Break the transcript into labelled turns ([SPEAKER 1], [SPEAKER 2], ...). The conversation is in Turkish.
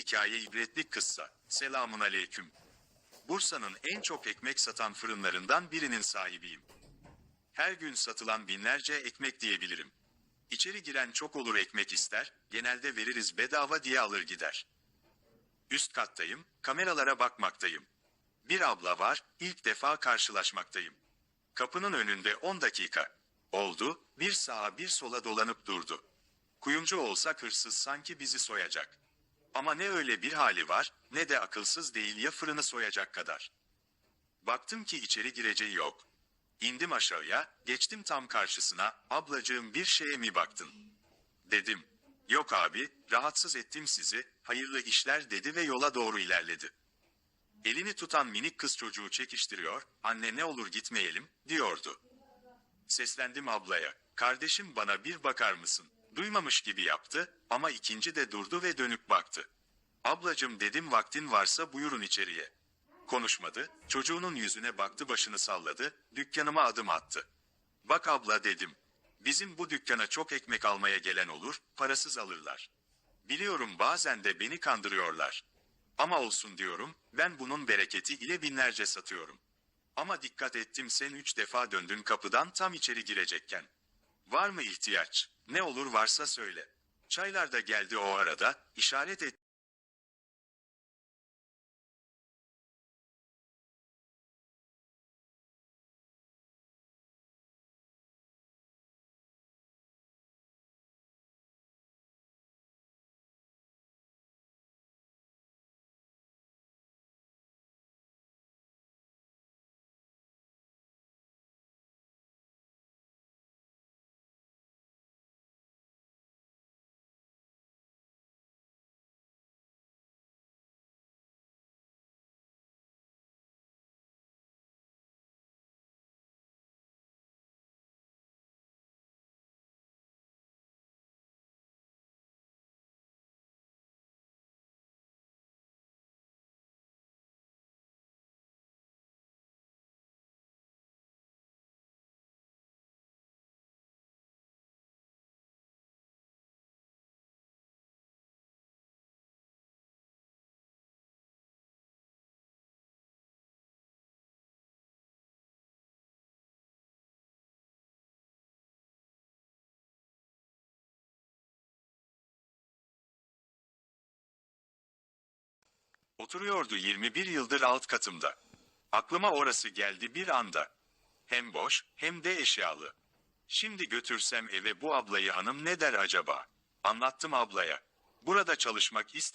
[SPEAKER 1] hikaye ibretli kıssa. Selamun aleyküm. Bursa'nın en çok ekmek satan fırınlarından birinin sahibiyim. Her gün satılan binlerce ekmek diyebilirim. İçeri giren çok olur ekmek ister, genelde veririz bedava diye alır gider. Üst kattayım, kameralara bakmaktayım. Bir abla var, ilk defa karşılaşmaktayım. Kapının önünde 10 dakika. Oldu, bir sağa bir sola dolanıp durdu. Kuyumcu olsa hırsız sanki bizi soyacak. Ama ne öyle bir hali var, ne de akılsız değil ya fırını soyacak kadar. Baktım ki içeri gireceği yok. İndim aşağıya, geçtim tam karşısına, ablacığım bir şeye mi baktın? Dedim. Yok abi, rahatsız ettim sizi, hayırlı işler dedi ve yola doğru ilerledi. Elini tutan minik kız çocuğu çekiştiriyor, anne ne olur gitmeyelim, diyordu. Seslendim ablaya, kardeşim bana bir bakar mısın? Duymamış gibi yaptı, ama ikinci de durdu ve dönüp baktı. Ablacım dedim vaktin varsa buyurun içeriye. Konuşmadı, çocuğunun yüzüne baktı başını salladı, dükkanıma adım attı. Bak abla dedim, bizim bu dükkana çok ekmek almaya gelen olur, parasız alırlar. Biliyorum bazen de beni kandırıyorlar. Ama olsun diyorum, ben bunun bereketi ile binlerce satıyorum. Ama dikkat ettim sen üç defa döndün kapıdan tam içeri girecekken. Var mı ihtiyaç? Ne olur varsa söyle. Çaylar da geldi o arada, işaret et. Oturuyordu 21 yıldır alt katımda. Aklıma orası geldi bir anda. Hem boş, hem de eşyalı. Şimdi götürsem eve bu ablayı hanım ne der acaba? Anlattım ablaya. Burada çalışmak ister